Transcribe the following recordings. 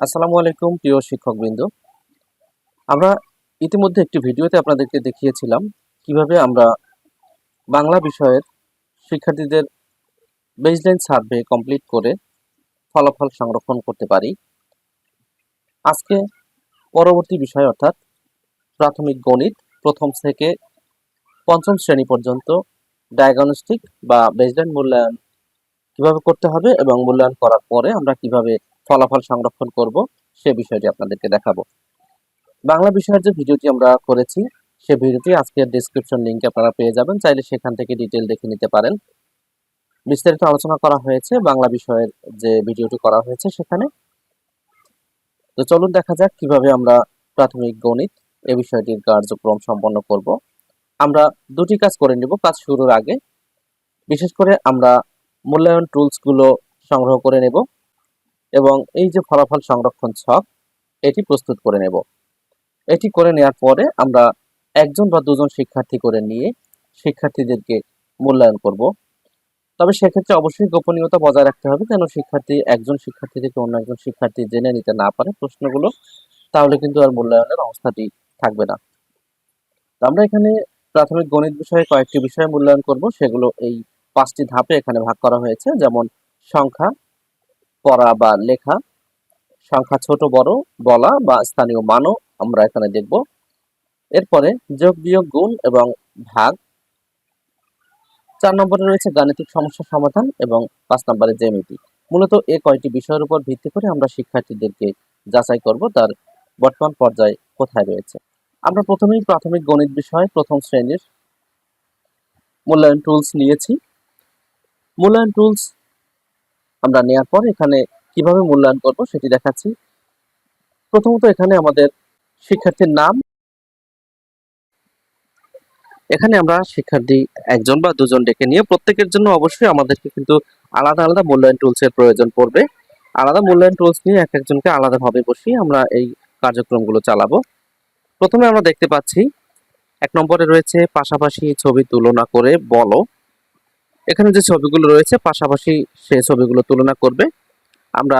আসসালামু আলাইকুম, প্রিয় শিক্ষকবৃন্দ। আমরা ইতিমধ্যে একটি ভিডিওতে আপনাদেরকে দেখিয়েছিলাম কীভাবে আমরা বাংলা বিষয়ের শিক্ষার্থীদের বেসলাইন সার্ভে কমপ্লিট করে ফলাফল সংরক্ষণ করতে পারি। আজকে পরবর্তী বিষয় অর্থাৎ প্রাথমিক গণিত, প্রথম থেকে পঞ্চম শ্রেণি পর্যন্ত ডায়াগনস্টিক বা বেসলাইন মূল্যায়ন কীভাবে করতে হবে এবং মূল্যায়ন করার পরে আমরা কীভাবে ফলাফল সংরক্ষণ করব, সে বিষয়টি আপনাদেরকে দেখাবো। বাংলা বিষয়ের যে ভিডিওটি আমরা করেছি, সে ভিডিওটি আজকের ডিসক্রিপশন লিংকে আপনারা পেয়ে যাবেন। চাইলে সেখান থেকে ডিটেল দেখে নিতে পারেন। বিস্তারিত আলোচনা করা হয়েছে, বাংলা বিষয়ের যে ভিডিওটি করা হয়েছে সেখানে। তো চলুন দেখা যাক কীভাবে আমরা প্রাথমিক গণিত এ বিষয়টির কার্যক্রম সম্পন্ন করব। আমরা দুটি কাজ করে নিব, কাজ শুরুর আগে। বিশেষ করে আমরা মূল্যায়ন টুলসগুলো সংগ্রহ করে নেব। এবং এই যে ফলাফল সংরক্ষণ ছক, এটি প্রস্তুত করে নেব। এটি করে নেওয়ার পরে আমরা একজন বা দুজন শিক্ষার্থী করে নিয়ে শিক্ষার্থীদেরকে মূল্যায়ন করব। তবে সেক্ষেত্রে অবশ্যই গোপনীয়তা বজায় রাখতে হবে, যেন শিক্ষার্থী একজন শিক্ষার্থী থেকে অন্য একজন শিক্ষার্থী জেনে নিতে না পারে প্রশ্নগুলো, তাহলে কিন্তু আর মূল্যায়নের অবস্থাটি থাকবে না। আমরা এখানে প্রাথমিক গণিত বিষয়ে কয়েকটি বিষয়ে মূল্যায়ন করব, সেগুলো এই পাঁচটি ধাপে এখানে ভাগ করা হয়েছে, যেমন সংখ্যা পড়া বা লেখা, সংখ্যা ছোট, বড়, বলা বা স্থানীয় মানও আমরা এখানে দেখব। এরপরে যোগ, বিয়োগ, গুণ এবং ভাগ। চার নম্বরে রয়েছে গাণিতিক সমস্যা সমাধান এবং পাঁচ নম্বরে জ্যামিতি। মূলত এই কয়টি বিষয়ের উপর ভিত্তি করে আমরা শিক্ষার্থীদেরকে যাচাই করব, তার বর্তমান পর্যায়ে কোথায় রয়েছে। আমরা প্রথমেই প্রাথমিক গণিত বিষয়ে প্রথম শ্রেণির মূল্যায়ন টুলস নিয়েছি। মূল্যায়ন টুলস আমরা নেওয়ার পর এখানে কীভাবে মূল্যায়ন করব সেটি দেখাচ্ছি। প্রথমত এখানে আমাদের শিক্ষার্থীর নাম। এখানে আমরা শিক্ষার্থী একজন বা দুজন ডেকে নিয়ে প্রত্যেকের জন্য অবশ্যই আমাদেরকে কিন্তু আলাদা আলাদা মূল্যায়ন টুলস এর প্রয়োজন পড়বে। আলাদা মূল্যায়ন টুলস নিয়ে এক একজনকে আলাদাভাবে বসিয়ে আমরা এই কার্যক্রমগুলো চালাবো। প্রথমে আমরা দেখতে পাচ্ছি, এক নম্বরে রয়েছে পাশাপাশি ছবি তুলনা করে বলো। এখানে যে ছবিগুলো রয়েছে, পাশাপাশি সে ছবিগুলো তুলনা করবে। আমরা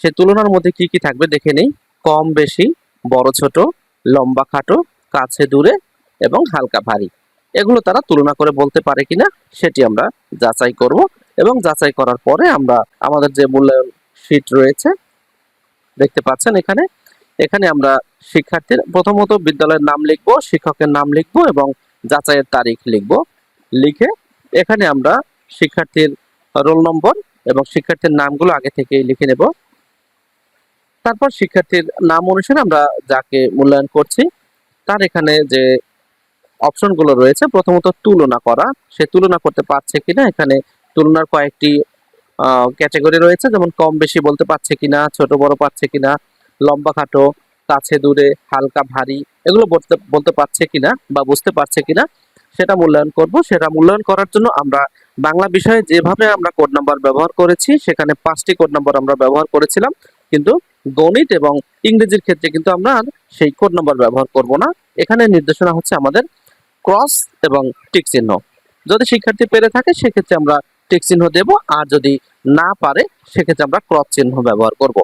সে তুলনার মধ্যে কি কি থাকবে দেখে নেই। কম বেশি, বড় ছোট, লম্বা খাটো, কাছে দূরে এবং হালকা ভারী। এগুলো তারা তুলনা করে বলতে পারে কিনা, সেটি আমরা যাচাই করব এবং যাচাই করার পরে আমরা আমাদের যে মূল্যায়ন শীট রয়েছে, দেখতে পাচ্ছেন এখানে। এখানে আমরা শিক্ষার্থীর প্রথমত বিদ্যালয়ের নাম লিখব, শিক্ষকের নাম লিখব এবং যাচাইয়ের তারিখ লিখব। লিখে এখানে আমরা শিক্ষার্থীর রোল নম্বর এবং শিক্ষার্থীর নামগুলো আগে থেকে লিখে নেব। তারপর শিক্ষার্থীর নাম অনুসারে আমরা যাকে মূল্যায়ন করছি, তার এখানে যে অপশনগুলো রয়েছে, প্রথমত তুলনা করা। সে তুলনা করতে পারছে কিনা, এখানে তুলনার কয়েকটি ক্যাটাগরি রয়েছে, যেমন কম বেশি বলতে পারছে কিনা, ছোট বড় পারছে কিনা, লম্বা খাটো, কাছে দূরে, হালকা ভারী, এগুলো বলতে বলতে পারছে কিনা বা বুঝতে পারছে কিনা সেটা মূল্যায়ন করব। সেটা মূল্যায়ন করার জন্য আমরা বাংলা বিষয়ে যেভাবে আমরা কোড নাম্বার ব্যবহার করেছি, সেখানে পাঁচটি কোড নাম্বার আমরা ব্যবহার করেছিলাম। কিন্তু গণিত এবং ইংরেজির ক্ষেত্রে কিন্তু আমরা আর সেই কোড নাম্বার ব্যবহার করব না। এখানে নির্দেশনা হচ্ছে আমাদের ক্রস এবং টিক চিহ্ন। যদি শিক্ষার্থী পেরে থাকে, সেক্ষেত্রে আমরা টিক চিহ্ন দেব। আর যদি না পারে, সেক্ষেত্রে আমরা ক্রস চিহ্ন ব্যবহার করব।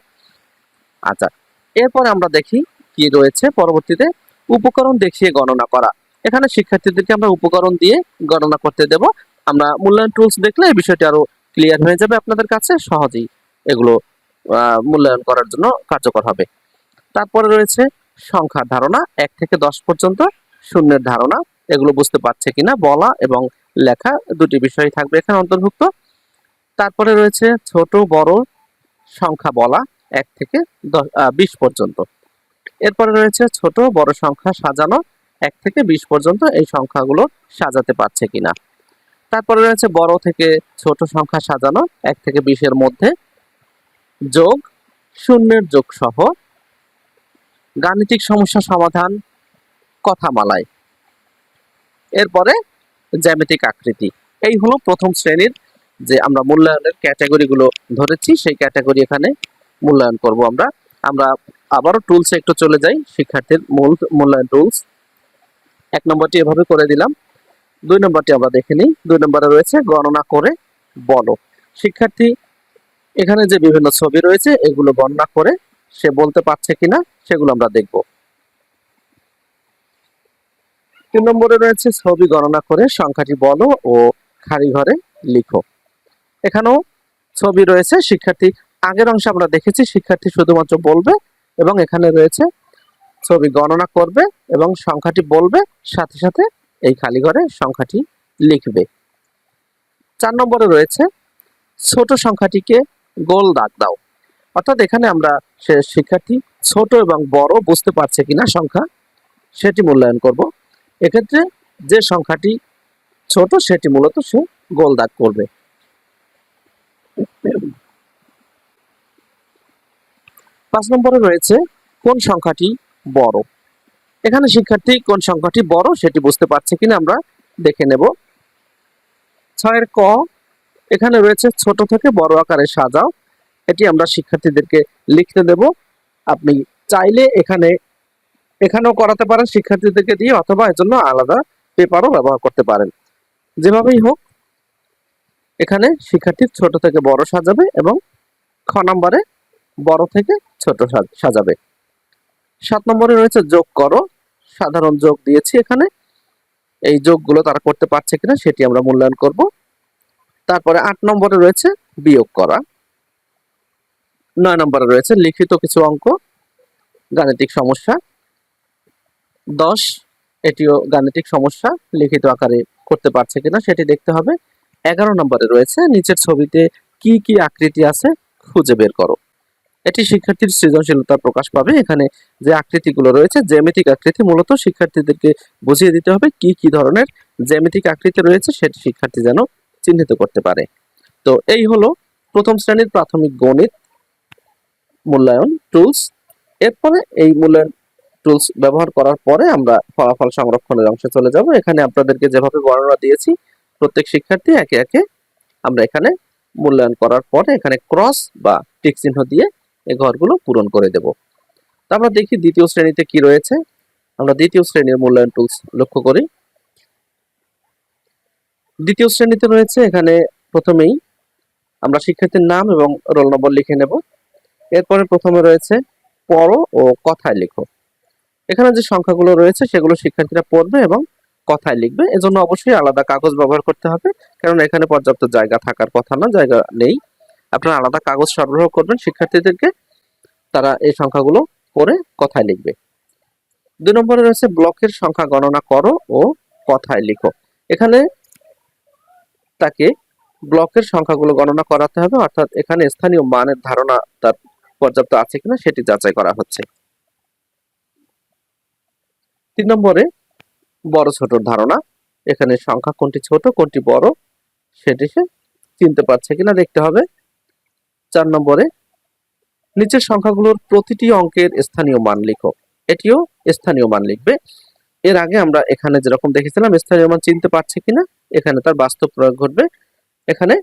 আচ্ছা এরপর আমরা দেখি কি রয়েছে। পরবর্তীতে উপকরণ দেখিয়ে গণনা করা। এখানে শিক্ষার্থীদেরকে আমরা উপকরণ দিয়ে গণনা করতে দেব। আমরা মূল্যায়ন টুলস দেখলে এই বিষয়টি আরও ক্লিয়ার হয়ে যাবে আপনাদের কাছে, সহজেই এগুলো মূল্যায়ন করার জন্য কার্যকর হবে। তারপরে রয়েছে সংখ্যার ধারণা, এক থেকে দশ পর্যন্ত শূন্যের ধারণা, এগুলো বুঝতে পারছে কিনা বলা এবং লেখা দুটি বিষয় থাকবে এখানে অন্তর্ভুক্ত। তারপরে রয়েছে ছোট, বড় সংখ্যা বলা, এক থেকে দশ বিশ পর্যন্ত। এরপরে রয়েছে ছোট, বড় সংখ্যা সাজানো এক থেকে বিশ পর্যন্ত এই সংখ্যাগুলো সাজাতে পারছে কিনা। তারপরে রয়েছে বড় থেকে ছোট সংখ্যা সাজানো, এক থেকে বিশের মধ্যে যোগ শূন্যের যোগ সহ গাণিতিক সমস্যা সমাধান কথামালায়। এরপরে জ্যামিতিক আকৃতি। এই হলো প্রথম শ্রেণির যে আমরা মূল্যায়নের ক্যাটাগরিগুলো ধরেছি, সেই ক্যাটাগরি এখানে মূল্যায়ন করব আমরা। আমরা আবারও টুলসে একটু চলে যাই, শিক্ষার্থীর মূল মূল্যায়ন টুলস। এক নম্বরটি এভাবে করে দিলাম। দুই নম্বরটি আমরা দেখে দুই নম্বরে রয়েছে, গণনা করে বলো। শিক্ষার্থী, এখানে যে বিভিন্ন ছবি রয়েছে, এগুলো গণনা করে সে বলতে পারছে কিনা, সেগুলো আমরা দেখব। তিন নম্বরে রয়েছে, ছবি গণনা করে সংখ্যাটি বলো ও খালি ঘরে লিখো। এখানেও ছবি রয়েছে, শিক্ষার্থী, আগের অংশে আমরা দেখেছি, শিক্ষার্থী শুধুমাত্র বলবে এবং এখানে রয়েছে ছবি গণনা করবে এবং সংখ্যাটি বলবে, সাথে সাথে এই খালি ঘরে সংখ্যাটি লিখবে। চার নম্বরে রয়েছে, ছোট সংখ্যাটিকে গোল দাগ দাও। অর্থাৎ এখানে আমরা সে শিক্ষার্থী ছোট এবং বড় বুঝতে পারছে কিনা সংখ্যা, সেটি মূল্যায়ন করব। এক্ষেত্রে যে সংখ্যাটি ছোট, সেটি মূলত সে গোল দাগ করবে। পাঁচ নম্বরে রয়েছে, কোন সংখ্যাটি বড়। এখানে শিক্ষার্থী কোন সংখ্যাটি বড় সেটি বুঝতে পারছে কিনা আমরা দেখে নেব। ছয়ের ক, এখানে রয়েছে ছোট থেকে বড় আকারে সাজাও। এটি আমরা শিক্ষার্থীদেরকে লিখতে দেব। আপনি চাইলে এখানে, এখানেও করাতে পারেন, শিক্ষার্থীদেরকে দিয়ে অথবা এর জন্য আলাদা পেপারও ব্যবহার করতে পারেন। যেভাবেই হোক, এখানে শিক্ষার্থী ছোট থেকে বড় সাজাবে এবং খ নম্বরে বড় থেকে ছোট সাজ- সাজাবে। সাত নম্বরে রয়েছে যোগ করো। সাধারণ যোগ দিয়েছি এখানে। এই যোগগুলো তারা করতে পারছে কিনা সেটি আমরা মূল্যায়ন করব। তারপরে আট নম্বরে রয়েছে বিয়োগ করা। নয় নম্বরে রয়েছে লিখিত কিছু অঙ্ক, গাণিতিক সমস্যা। দশ, এটিও গাণিতিক সমস্যা, লিখিত আকারে করতে পারছে কিনা সেটি দেখতে হবে। এগারো নম্বরে রয়েছে নিচের ছবিতে কি কি আকৃতি আছে খুঁজে বের করো। এটি শিক্ষার্থীর সৃজনশীলতা প্রকাশ পাবে। এখানে যে আকৃতিগুলো রয়েছে, জ্যামিতিক আকৃতি মূলত শিক্ষার্থীদেরকে বুঝিয়ে দিতে হবে কি কি ধরনের জ্যামিতিক আকৃতি রয়েছে, সেটি শিক্ষার্থী যেন চিহ্নিত করতে পারে। তো এই হলো প্রথম শ্রেণির প্রাথমিক গণিত মূল্যায়ন টুলস এরপরে এই মূল্যায়ন টুলস ব্যবহার করার পরে আমরা ফলাফল সংরক্ষণের অংশে চলে যাব। এখানে আপনাদেরকে যেভাবে বর্ণনা দিয়েছি, প্রত্যেক শিক্ষার্থী একে একে আমরা এখানে মূল্যায়ন করার পরে এখানে ক্রস বা টিক চিহ্ন দিয়ে এই ঘরগুলো পূরণ করে দেব। তা আমরা দেখি দ্বিতীয় শ্রেণীতে কি রয়েছে। আমরা দ্বিতীয় শ্রেণির মূল্যায়ন টুলস লক্ষ্য করি। দ্বিতীয় শ্রেণীতে রয়েছে এখানে প্রথমেই আমরা শিক্ষার্থীর নাম এবং রোল নম্বর লিখে নেব। এরপরে প্রথমে রয়েছে পড়ো ও কথায় লিখো। এখানে যে সংখ্যাগুলো রয়েছে সেগুলো শিক্ষার্থীরা পড়বে এবং কথায় লিখবে। এজন্য অবশ্যই আলাদা কাগজ ব্যবহার করতে হবে, কারণ এখানে পর্যাপ্ত জায়গা থাকার কথা না, জায়গা নেই। আপনারা আলাদা কাগজ সরবরাহ করবেন, শিক্ষার্থীদেরকে তারা এই সংখ্যাগুলো পড়ে কথায় লিখবে। দুই নম্বরে রয়েছে ব্লকের সংখ্যা গণনা করো ও কথায় লিখো। এখানে তাকে ব্লকের সংখ্যাগুলো গণনা করাতে হবে, অর্থাৎ এখানে স্থানীয় মানের ধারণা তার পর্যাপ্ত আছে কিনা সেটি যাচাই করা হচ্ছে। তিন নম্বরে বড় ছোটর ধারণা, এখানে সংখ্যা কোনটি ছোট, কোনটি বড়, সেটি সে চিনতে পারছে কিনা, দেখতে হবে। চার নম্বরে, নিচের সংখ্যাগুলোর প্রতিটি অঙ্কের স্থানীয় মান লিখো। এটিও স্থানীয় মান লিখবে। এর আগে আমরা এখানে যেরকম দেখেছিলাম স্থানীয় মান চিনতে পারছে কিনা, এখানে তার বাস্তব প্রয়োগ ঘটবে। এখানে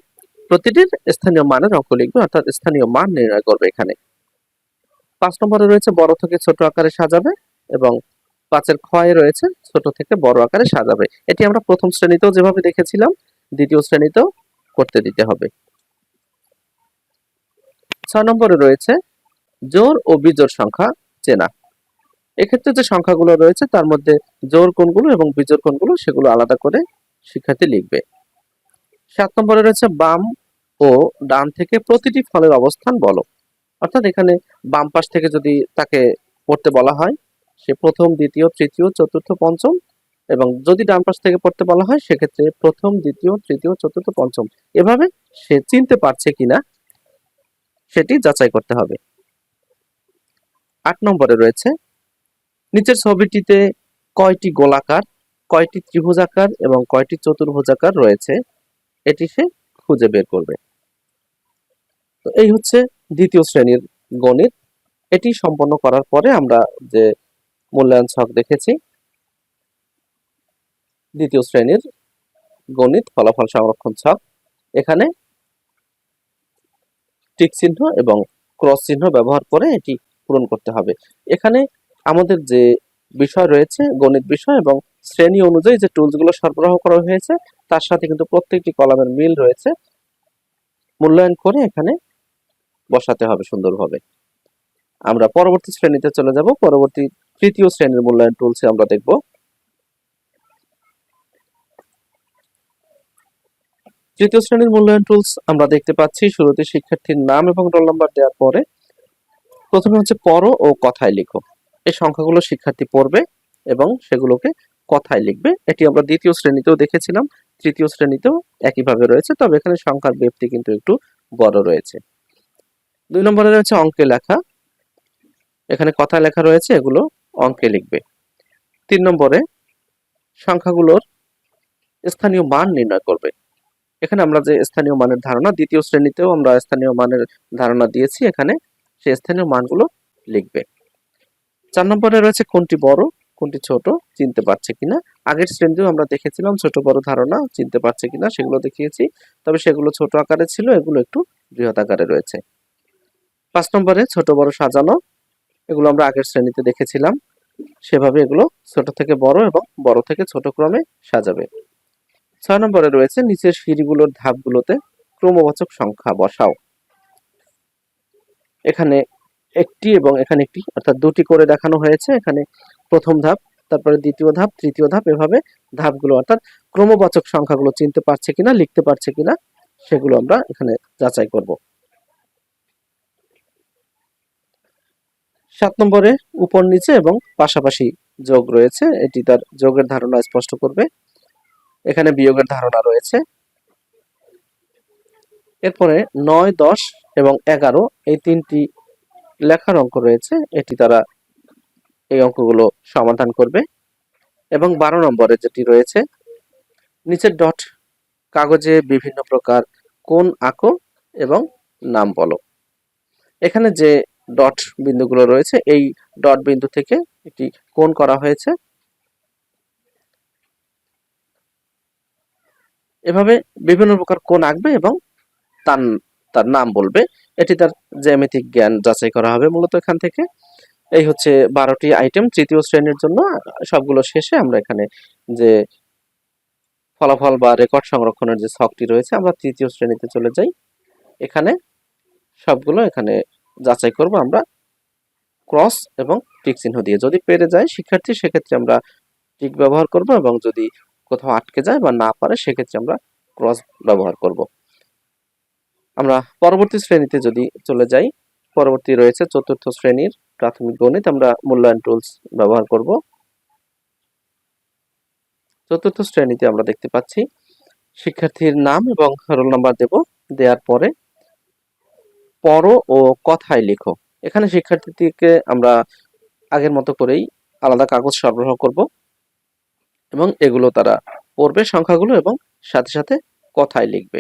প্রতিটির স্থানীয় মানের অঙ্ক লিখবে, অর্থাৎ স্থানীয় মান নির্ণয় করবে এখানে। পাঁচ নম্বরে রয়েছে বড় থেকে ছোট আকারে সাজাবে এবং পাঁচের ক্ষয়ে রয়েছে ছোট থেকে বড় আকারে সাজাবে। এটি আমরা প্রথম শ্রেণীতেও যেভাবে দেখেছিলাম, দ্বিতীয় শ্রেণীতেও করতে দিতে হবে। ছয় নম্বরে রয়েছে জোর ও বিজোর সংখ্যা চেনা। এক্ষেত্রে যে সংখ্যাগুলো রয়েছে, তার মধ্যে জোর কোনগুলো এবং বিজোর কোনগুলো সেগুলো আলাদা করে শিক্ষার্থী লিখবে। সাত নম্বরে রয়েছে বাম ও ডান থেকে প্রতিটি ফলের অবস্থান বলো। অর্থাৎ এখানে বাম পাশ থেকে যদি তাকে পড়তে বলা হয়, সে প্রথম, দ্বিতীয়, তৃতীয়, চতুর্থ, পঞ্চম এবং যদি ডান পাশ থেকে পড়তে বলা হয়, সেক্ষেত্রে প্রথম, দ্বিতীয়, তৃতীয়, চতুর্থ, পঞ্চম। এভাবে সে চিনতে পারছে কিনা সেটি যাচাই করতে হবে। আট নম্বরে রয়েছে, নিচের ছবিটিতে কয়টি গোলাকার, কয়টি ত্রিভুজাকার এবং কয়টি চতুর্ভুজাকার রয়েছে, এটি সে খুঁজে বের করবে। তো এই হচ্ছে দ্বিতীয় শ্রেণির গণিত। এটি সম্পন্ন করার পরে আমরা যে মূল্যায়ন ছক দেখেছি, দ্বিতীয় শ্রেণির গণিত ফলাফল সংরক্ষণ ছক, এখানে টিক চিহ্ন এবং ক্রস চিহ্ন ব্যবহার করে এটি পূরণ করতে হবে। এখানে আমাদের যে বিষয় রয়েছে, গণিত বিষয় এবং শ্রেণি অনুযায়ী যে টুলসগুলো সরবরাহ করা হয়েছে, তার সাথে কিন্তু প্রত্যেকটি কলামের মিল রয়েছে। মূল্যায়ন করে এখানে বসাতে হবে সুন্দরভাবে। আমরা পরবর্তী শ্রেণীতে চলে যাব। পরবর্তী তৃতীয় শ্রেণির মূল্যায়ন টুলসে আমরা দেখব। তৃতীয় শ্রেণির মূল্যায়ন টুলস আমরা দেখতে পাচ্ছি শুরুতে শিক্ষার্থীর নাম এবং রোল নাম্বার দেওয়ার পরে প্রথমে হচ্ছে পড়ো ও কথায় লিখো। এই সংখ্যাগুলো শিক্ষার্থী পড়বে এবং সেগুলোকে কথায় লিখবে। এটি আমরা দ্বিতীয় শ্রেণীতেও দেখেছিলাম। তৃতীয় শ্রেণীতেও একইভাবে রয়েছে, তবে এখানে সংখ্যার ব্যাপ্তি কিন্তু একটু বড় রয়েছে। দুই নম্বরে রয়েছে অঙ্কে লেখা। এখানে কথা লেখা রয়েছে, এগুলো অঙ্কে লিখবে। তিন নম্বরে সংখ্যাগুলোর স্থানীয় মান নির্ণয় করবে। এখানে আমরা যে স্থানীয় মানের ধারণা, দ্বিতীয় শ্রেণীতেও আমরা স্থানীয় মানের ধারণা দিয়েছি। এখানে সেই স্থানীয় মানগুলো লিখবে। চার নম্বরে রয়েছে কোনটি বড়, কোনটি ছোট, চিনতে পারছে কিনা। আগের শ্রেণীতেও আমরা দেখেছিলাম ছোট বড় ধারণা, চিনতে পারছে কিনা সেগুলো দেখিয়েছি। তবে সেগুলো ছোট আকারে ছিল, এগুলো একটু বৃহৎ আকারে রয়েছে। পাঁচ নম্বরে ছোট বড় সাজানো, এগুলো আমরা আগের শ্রেণীতে দেখেছিলাম। সেভাবে এগুলো ছোট থেকে বড় এবং বড় থেকে ছোট ক্রমে সাজাবে। ছয় নম্বরে রয়েছে, নিচের সিঁড়িগুলোর ধাপগুলোতে ক্রমবাচক সংখ্যা বসাও। এখানে একটি এবং এখানে একটি, অর্থাৎ দুটি করে দেখানো হয়েছে। এখানে প্রথম ধাপ, তারপরে দ্বিতীয় ধাপ, তৃতীয় ধাপ, এভাবে ধাপগুলো, অর্থাৎ ক্রমবাচক সংখ্যাগুলো চিনতে পারছে কিনা, লিখতে পারছে কিনা, সেগুলো আমরা এখানে যাচাই করব। সাত নম্বরে উপর নিচে এবং পাশাপাশি যোগ রয়েছে, এটি তার যোগের ধারণা স্পষ্ট করবে। এখানে বিয়োগের ধারণা রয়েছে। এরপরে নয়, দশ এবং এগারো এই তিনটি লেখার অঙ্ক রয়েছে। এটি তারা এই অঙ্কগুলো সমাধান করবে। এবং বারো নম্বরে যেটি রয়েছে, নিচের ডট কাগজে বিভিন্ন প্রকার কোন আঁকো এবং নাম বলো। এখানে যে ডট বিন্দুগুলো রয়েছে, এই ডট বিন্দু থেকে একটি কোন করা হয়েছে। এভাবে বিভিন্ন প্রকার কোণ আঁকবে এবং তার তার নাম বলবে। এটি তার জ্যামিতিক জ্ঞান যাচাই করা হবে মূলত এখান থেকে। এই হচ্ছে বারোটি আইটেম তৃতীয় শ্রেণির জন্য। সবগুলো শেষে আমরা এখানে যে ফলাফল বা রেকর্ড সংরক্ষণের যে ছকটি রয়েছে, আমরা তৃতীয় শ্রেণীতে চলে যাই। এখানে সবগুলো এখানে যাচাই করব আমরা ক্রস এবং টিক চিহ্ন দিয়ে। যদি পেরে যায় শিক্ষার্থী, সেক্ষেত্রে আমরা টিক ব্যবহার করব এবং যদি কোথাও আটকে যায় বা না পারে, সেক্ষেত্রে আমরা ক্রস ব্যবহার করব। আমরা পরবর্তী শ্রেণীতে যদি চলে যাই, পরবর্তী রয়েছে চতুর্থ শ্রেণির প্রাথমিক গণিত, আমরা মূল্যায়ন টুলস ব্যবহার করব। চতুর্থ শ্রেণীতে আমরা দেখতে পাচ্ছি, শিক্ষার্থীর নাম এবং রোল নাম্বার দেব, দেওয়ার পরে পড়ো ও কথায় লেখো। এখানে শিক্ষার্থীকে আমরা আগের মতো করেই আলাদা কাগজ সরবরাহ করব। এবং এগুলো তারা পড়বে সংখ্যাগুলো এবং সাথে সাথে কথায় লিখবে।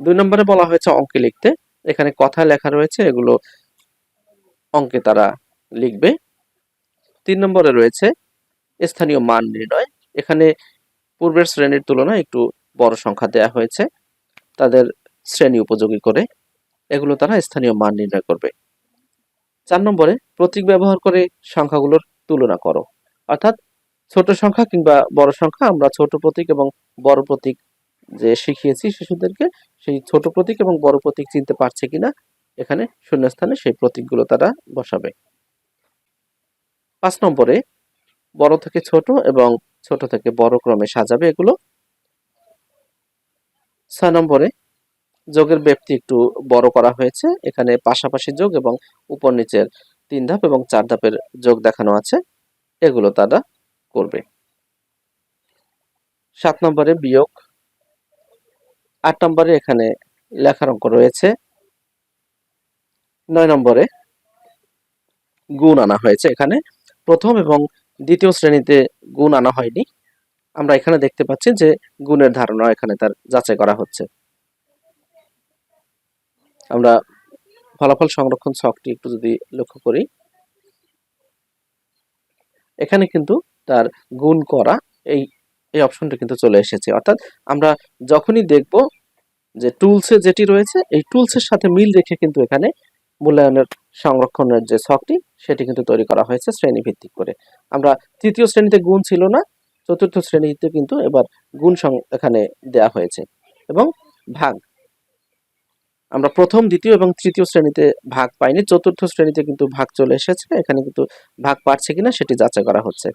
দুই নম্বরে বলা হয়েছে অঙ্কে লিখতে। এখানে কথা লেখা রয়েছে, এগুলো অঙ্কে তারা লিখবে। তিন নম্বরে রয়েছে স্থানীয় মান নির্ণয়। এখানে পূর্বের শ্রেণির তুলনায় একটু বড় সংখ্যা দেয়া হয়েছে তাদের শ্রেণি উপযোগী করে। এগুলো তারা স্থানীয় মান নির্ণয় করবে। চার নম্বরে প্রতীক ব্যবহার করে সংখ্যাগুলোর তুলনা করো। অর্থাৎ ছোট সংখ্যা কিংবা বড় সংখ্যা, আমরা ছোট প্রতীক এবং বড় প্রতীক যে শিখিয়েছি শিশুদেরকে, সেই ছোট প্রতীক এবং বড় প্রতীক চিনতে পারছে কিনা, এখানে শূন্যস্থানে সেই প্রতীকগুলো তারা বসাবে। পাঁচ নম্বরে, বড় থেকে ছোট এবং ছোট থেকে বড় ক্রমে সাজাবে এগুলো। ছয় নম্বরে, যোগের ব্যক্তি একটু বড় করা হয়েছে। এখানে পাশাপাশি যোগ এবং উপর নিচের তিন ধাপ এবং চার ধাপের যোগ দেখানো আছে। এগুলো তারা করবে। সাত নম্বরে বিয়োগ, আট নম্বরে এখানে লেখার অঙ্ক রয়েছে, নয় নম্বরে গুণ আনা হয়েছে এখানে। প্রথম এবং দ্বিতীয় শ্রেণীতে গুণ আনা হয়নি। আমরা এখানে দেখতে পাচ্ছি যে গুণের ধারণা এখানে তার যাচাই করা হচ্ছে। আমরা ফলাফল সংরক্ষণ ছকটি একটু যদি লক্ষ্য করি। এখানে কিন্তু তার গুণ করা এই এই অপশনটা কিন্তু চলে এসেছে। অর্থাৎ আমরা যখনই দেখব যে টুলসে যেটি রয়েছে, এই টুলসের সাথে মিল রেখে কিন্তু এখানে মূল্যায়নের, সংরক্ষণের যে ছকটি, সেটি কিন্তু তৈরি করা হয়েছে শ্রেণি ভিত্তিক করে। আমরা তৃতীয় শ্রেণীতে গুণ ছিল না, চতুর্থ শ্রেণীতে কিন্তু এবার গুণ এখানে দেয়া হয়েছে। এবং ভাগ, আমরা প্রথম, দ্বিতীয় এবং তৃতীয় শ্রেণীতে ভাগ পাইনি, চতুর্থ শ্রেণীতে কিন্তু ভাগ চলে এসেছে, এখানে কিন্তু ভাগ পাচ্ছে কিনা সেটি যাচাই করা হচ্ছে।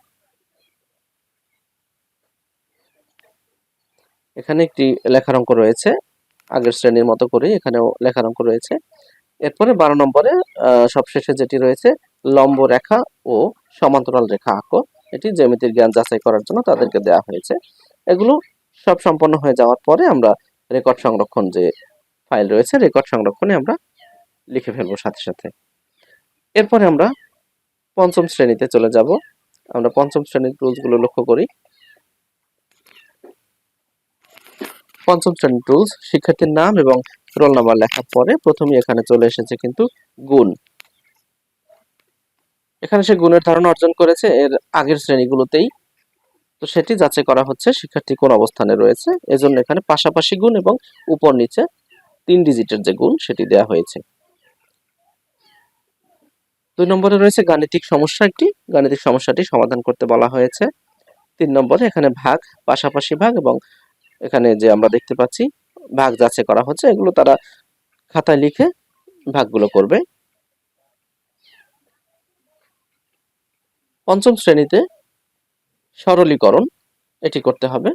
এখানে একটি লেখার অঙ্ক রয়েছে, আগের শ্রেণির মতো করে এখানেও লেখার অঙ্ক রয়েছে। এরপরে বারো নম্বরে সবশেষে যেটি রয়েছে, লম্ব রেখা ও সমান্তরাল রেখা আঁকো। এটি জ্যামিতির জ্ঞান যাচাই করার জন্য তাদেরকে দেওয়া হয়েছে। এগুলো সব সম্পন্ন হয়ে যাওয়ার পরে আমরা রেকর্ড সংরক্ষণ যে ফাইল রয়েছে, রেকর্ড সংরক্ষণে আমরা লিখে ফেলব সাথে সাথে। এরপরে আমরা পঞ্চম শ্রেণীতে চলে যাব। আমরা পঞ্চম শ্রেণির রুলসগুলো লক্ষ্য করি। পঞ্চম শ্রেণির রুলস শিক্ষার্থীর নাম এবং রোল নাম্বার লেখার পরে প্রথমেই এখানে চলে এসেছে কিন্তু গুণ। এখানে সে গুণের ধারণা অর্জন করেছে এর আগের শ্রেণীগুলোতেই। তো সেটি যাচাই করা হচ্ছে শিক্ষার্থী কোন অবস্থানে রয়েছে। এজন্য এখানে পাশাপাশি গুণ এবং উপর নিচে তিন ডিজিটের যে গুণ সেটি দেওয়া হয়েছে। দুই নম্বরে রয়েছে গাণিতিক সমস্যা একটি। গাণিতিক সমস্যাটি সমাধান করতে বলা হয়েছে। তিন নম্বরে এখানে ভাগ, পাশাপাশি ভাগ এবং এখানে যে আমরা দেখতে পাচ্ছি, ভাগ যাচাই করা হচ্ছে, এগুলো তারা খাতায় লিখে ভাগগুলো করবে। পঞ্চম শ্রেণীতে সরলীকরণ, এটি করতে হবে।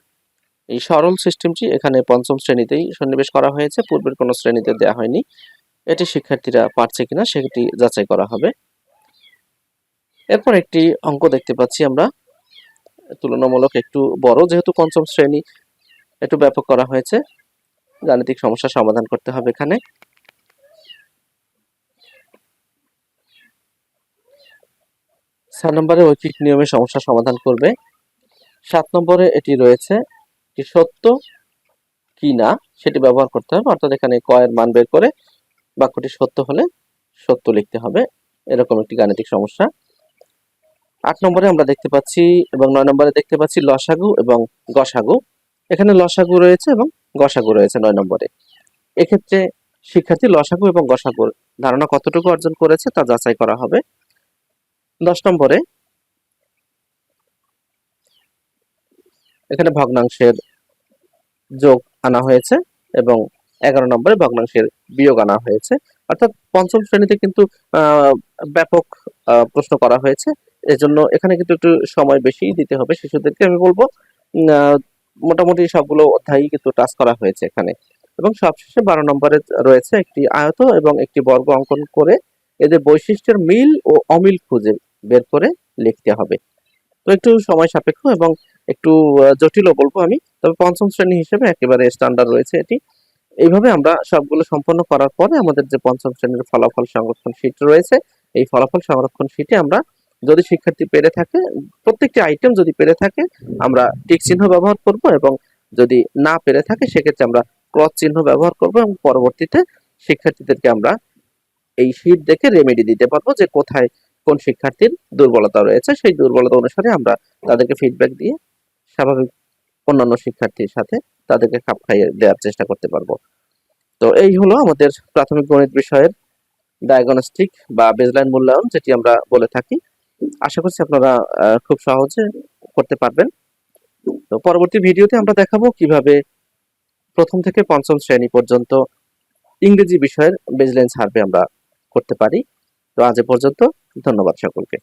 এই সরল সিস্টেমটি এখানে পঞ্চম শ্রেণীতেই সন্নিবেশ করা হয়েছে, পূর্বের কোনো শ্রেণীতে দেওয়া হয়নি। এটি শিক্ষার্থীরা পারছে কিনা সেটি যাচাই করা হবে। এরপর একটি অঙ্ক দেখতে পাচ্ছি আমরা। তুলনামূলক একটু বড়, যেহেতু পঞ্চম শ্রেণি একটু ব্যাপক করা হয়েছে। গাণিতিক সমস্যা সমাধান করতে হবে এখানে। ছয় নম্বরে ঐকিক নিয়মে সমস্যা সমাধান করবে। সাত নম্বরে এটি রয়েছে কি সত্য কি না, সেটি ব্যবহার করতে হবে। অর্থাৎ এখানে কয়ের মান বের করে বাক্যটি সত্য হলে সত্য লিখতে হবে। এরকম একটি গাণিতিক সমস্যা। আট নম্বরে আমরা দেখতে পাচ্ছি এবং নয় নম্বরে দেখতে পাচ্ছি লসাগু এবং গসাগু। এখানে লসাগু রয়েছে এবং গসাগু রয়েছে নয় নম্বরে। এক্ষেত্রে শিক্ষার্থী লসাগু এবং গসাগুর ধারণা কতটুকু অর্জন করেছে তা যাচাই করা হবে। দশ নম্বরে এখানে ভগ্নাংশের যোগ আনা হয়েছে এবং এগারো নম্বরে ভগ্নাংশের বিয়োগ আনা হয়েছে। অর্থাৎ পঞ্চম শ্রেণীতে কিন্তু ব্যাপক প্রশ্ন করা হয়েছে। এজন্য এখানে কিন্তু একটু সময় বেশি দিতে হবে। শিশুদেরকে আমি বলব মোটামুটি সবগুলো অধ্যায়ই কিন্তু টাচ করা হয়েছে এখানে। এবং সবশেষে বারো নম্বরে রয়েছে একটি আয়ত এবং একটি বর্গ অঙ্কন করে এদের বৈশিষ্ট্যের মিল ও অমিল খুঁজে বের করে লিখতে হবে। তো একটু সময় সাপেক্ষ এবং একটু জটিলও বলব আমি, তবে পঞ্চম শ্রেণি হিসেবে একেবারে স্ট্যান্ডার্ড রয়েছে এটি। এইভাবে আমরা সবগুলো সম্পন্ন করার পরে আমাদের যে পঞ্চম শ্রেণির ফলাফল সংরক্ষণ শীট রয়েছে, এই ফলাফল সংরক্ষণ শীটে আমরা যদি শিক্ষার্থী পেরে থাকে, প্রত্যেকটি আইটেম যদি পেরে থাকে, আমরা টিক চিহ্ন ব্যবহার করব এবং যদি না পেরে থাকে, সেক্ষেত্রে আমরা ক্রস চিহ্ন ব্যবহার করব এবং পরবর্তীতে শিক্ষার্থীদেরকে আমরা এই শীট দেখে রেমেডি দিতে পারব যে কোথায় কোন শিক্ষার্থীর দুর্বলতা রয়েছে। সেই দুর্বলতা অনুসারে আমরা তাদেরকে ফিডব্যাক দিয়ে স্বাভাবিক অন্যান্য শিক্ষার্থীর সাথে তাদেরকে খাপ খাইয়ে দেওয়ার চেষ্টা করতে পারব। তো এই হলো আমাদের প্রাথমিক গণিত বিষয়ের ডায়াগনস্টিক বা বেজলাইন মূল্যায়ন, যেটি আমরা বলে থাকি। আশা করছি আপনারা খুব সহজে করতে পারবেন। তো পরবর্তী ভিডিওতে আমরা দেখাবো কীভাবে প্রথম থেকে পঞ্চম শ্রেণি পর্যন্ত ইংরেজি বিষয়ের বেজলেন্স সার্ভে আমরা করতে পারি। তো আজ পর্যন্ত, ধন্যবাদ সকলকে।